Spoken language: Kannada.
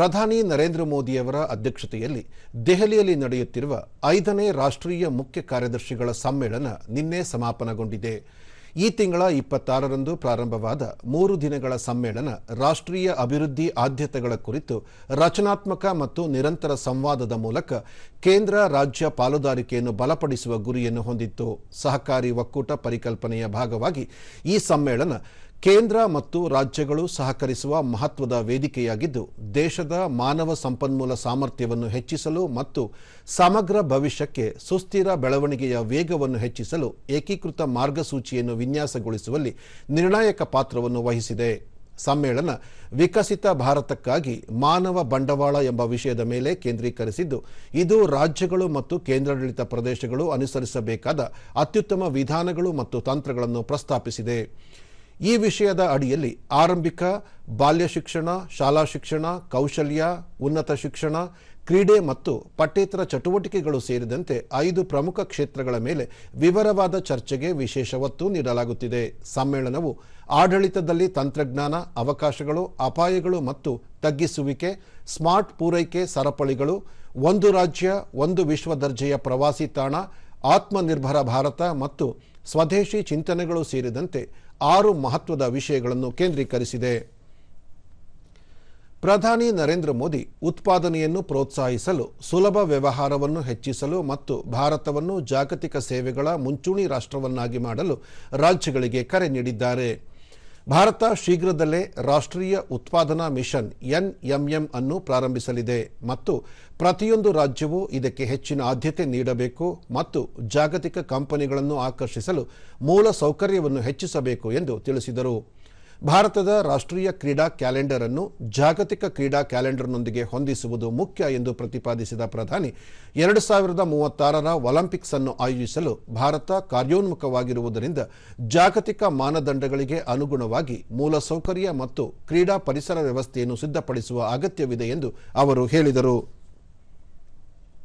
ಪ್ರಧಾನಿ ನರೇಂದ್ರ ಮೋದಿಯವರ ಅಧ್ಯಕ್ಷತೆಯಲ್ಲಿ ದೆಹಲಿಯಲ್ಲಿ ನಡೆಯುತ್ತಿರುವ ಐದನೇ ರಾಷ್ಟ್ರೀಯ ಮುಖ್ಯ ಕಾರ್ಯದರ್ಶಿಗಳ ಸಮ್ಮೇಳನ ನಿನ್ನೆ ಸಮಾಪನಗೊಂಡಿದೆ. ಈ ತಿಂಗಳ ಇಪ್ಪತ್ತಾರರಂದು ಪ್ರಾರಂಭವಾದ ಮೂರು ದಿನಗಳ ಸಮ್ಮೇಳನ ರಾಷ್ಟ್ರೀಯ ಅಭಿವೃದ್ಧಿ ಆದ್ಯತೆಗಳ ಕುರಿತು ರಚನಾತ್ಮಕ ಮತ್ತು ನಿರಂತರ ಸಂವಾದದ ಮೂಲಕ ಕೇಂದ್ರ ರಾಜ್ಯ ಪಾಲುದಾರಿಕೆಯನ್ನು ಬಲಪಡಿಸುವ ಗುರಿಯನ್ನು ಹೊಂದಿತ್ತು. ಸಹಕಾರಿ ಒಕ್ಕೂಟ ಪರಿಕಲ್ಪನೆಯ ಭಾಗವಾಗಿ ಈ ಸಮ್ಮೇಳನ ಕೇಂದ್ರ ಮತ್ತು ರಾಜ್ಯಗಳು ಸಹಕರಿಸುವ ಮಹತ್ವದ ವೇದಿಕೆಯಾಗಿದ್ದು, ದೇಶದ ಮಾನವ ಸಂಪನ್ಮೂಲ ಸಾಮರ್ಥ್ಯವನ್ನು ಹೆಚ್ಚಿಸಲು ಮತ್ತು ಸಮಗ್ರ ಭವಿಷ್ಯಕ್ಕೆ ಸುಸ್ಥಿರ ಬೆಳವಣಿಗೆಯ ವೇಗವನ್ನು ಹೆಚ್ಚಿಸಲು ಏಕೀಕೃತ ಮಾರ್ಗಸೂಚಿಯನ್ನು ವಿನ್ಯಾಸಗೊಳಿಸುವಲ್ಲಿ ನಿರ್ಣಾಯಕ ಪಾತ್ರವನ್ನು ವಹಿಸಿದೆ. ಸಮ್ಮೇಳನ ವಿಕಸಿತ ಭಾರತಕ್ಕಾಗಿ ಮಾನವ ಬಂಡವಾಳ ಎಂಬ ವಿಷಯದ ಮೇಲೆ ಕೇಂದ್ರೀಕರಿಸಿದ್ದು, ಇದು ರಾಜ್ಯಗಳು ಮತ್ತು ಕೇಂದ್ರಾಡಳಿತ ಪ್ರದೇಶಗಳು ಅನುಸರಿಸಬೇಕಾದ ಅತ್ಯುತ್ತಮ ವಿಧಾನಗಳು ಮತ್ತು ತಂತ್ರಗಳನ್ನು ಪ್ರಸ್ತಾಪಿಸಿದೆ. ಈ ವಿಷಯದ ಅಡಿಯಲ್ಲಿ ಆರಂಭಿಕ ಬಾಲ್ಯ ಶಿಕ್ಷಣ, ಶಾಲಾ ಶಿಕ್ಷಣ, ಕೌಶಲ್ಯ, ಉನ್ನತ ಶಿಕ್ಷಣ, ಕ್ರೀಡೆ ಮತ್ತು ಪಠ್ಯೇತರ ಚಟುವಟಿಕೆಗಳು ಸೇರಿದಂತೆ ಐದು ಪ್ರಮುಖ ಕ್ಷೇತ್ರಗಳ ಮೇಲೆ ವಿವರವಾದ ಚರ್ಚೆಗೆ ವಿಶೇಷ ಒತ್ತು ನೀಡಲಾಗುತ್ತಿದೆ. ಸಮ್ಮೇಳನವು ಆಡಳಿತದಲ್ಲಿ ತಂತ್ರಜ್ಞಾನ, ಅವಕಾಶಗಳು, ಅಪಾಯಗಳು ಮತ್ತು ತಗ್ಗಿಸುವಿಕೆ, ಸ್ಮಾರ್ಟ್ ಪೂರೈಕೆ ಸರಪಳಿಗಳು, ಒಂದು ರಾಜ್ಯ, ಒಂದು ವಿಶ್ವ ದರ್ಜೆಯ ಪ್ರವಾಸಿ ತಾಣ ಆತ್ಮನಿರ್ಭರ ಭಾರತ ಮತ್ತು ಸ್ವದೇಶಿ ಚಿಂತನೆಗಳು ಸೇರಿದಂತೆ ಆರು ಮಹತ್ವದ ವಿಷಯಗಳನ್ನು ಕೇಂದ್ರೀಕರಿಸಿದೆ. ಪ್ರಧಾನಿ ನರೇಂದ್ರ ಮೋದಿ ಉತ್ಪಾದನೆಯನ್ನು ಪ್ರೋತ್ಸಾಹಿಸಲು ಸುಲಭ ವ್ಯವಹಾರವನ್ನು ಹೆಚ್ಚಿಸಲು ಮತ್ತು ಭಾರತವನ್ನು ಜಾಗತಿಕ ಸೇವೆಗಳ ಮುಂಚೂಣಿ ರಾಷ್ಟ್ರವನ್ನಾಗಿ ಮಾಡಲು ರಾಜ್ಯಗಳಿಗೆ ಕರೆ ನೀಡಿದ್ದಾರೆ. ಭಾರತ ಶೀಘ್ರದಲ್ಲೇ ರಾಷ್ಟ್ರೀಯ ಉತ್ಪಾದನಾ ಮಿಷನ್ ಎನ್ಎಂಎಂ ಅನ್ನು ಪ್ರಾರಂಭಿಸಲಿದೆ ಮತ್ತು ಪ್ರತಿಯೊಂದು ರಾಜ್ಯವೂ ಇದಕ್ಕೆ ಹೆಚ್ಚಿನ ಆದ್ಯತೆ ನೀಡಬೇಕು ಮತ್ತು ಜಾಗತಿಕ ಕಂಪನಿಗಳನ್ನು ಆಕರ್ಷಿಸಲು ಮೂಲ ಸೌಕರ್ಯವನ್ನು ಹೆಚ್ಚಿಸಬೇಕು ಎಂದು ತಿಳಿಸಿದರು. ಭಾರತದ ರಾಷ್ಟ್ರೀಯ ಕ್ರೀಡಾ ಕ್ಯಾಲೆಂಡರ್ ಅನ್ನು ಜಾಗತಿಕ ಕ್ರೀಡಾ ಕ್ಯಾಲೆಂಡರ್ನೊಂದಿಗೆ ಹೊಂದಿಸುವುದು ಮುಖ್ಯ ಎಂದು ಪ್ರತಿಪಾದಿಸಿದ ಪ್ರಧಾನಿ, ಎರಡು ಸಾವಿರದ ಮೂವತ್ತಾರರ ಒಲಿಂಪಿಕ್ಸ್ ಅನ್ನು ಆಯೋಜಿಸಲು ಭಾರತ ಕಾರ್ಯೋನ್ಮುಖವಾಗಿರುವುದರಿಂದ ಜಾಗತಿಕ ಮಾನದಂಡಗಳಿಗೆ ಅನುಗುಣವಾಗಿ ಮೂಲಸೌಕರ್ಯ ಮತ್ತು ಕ್ರೀಡಾ ಪರಿಸರ ವ್ಯವಸ್ಥೆಯನ್ನು ಸಿದ್ಧಪಡಿಸುವ ಅಗತ್ಯವಿದೆ ಎಂದು ಅವರು ಹೇಳಿದರು.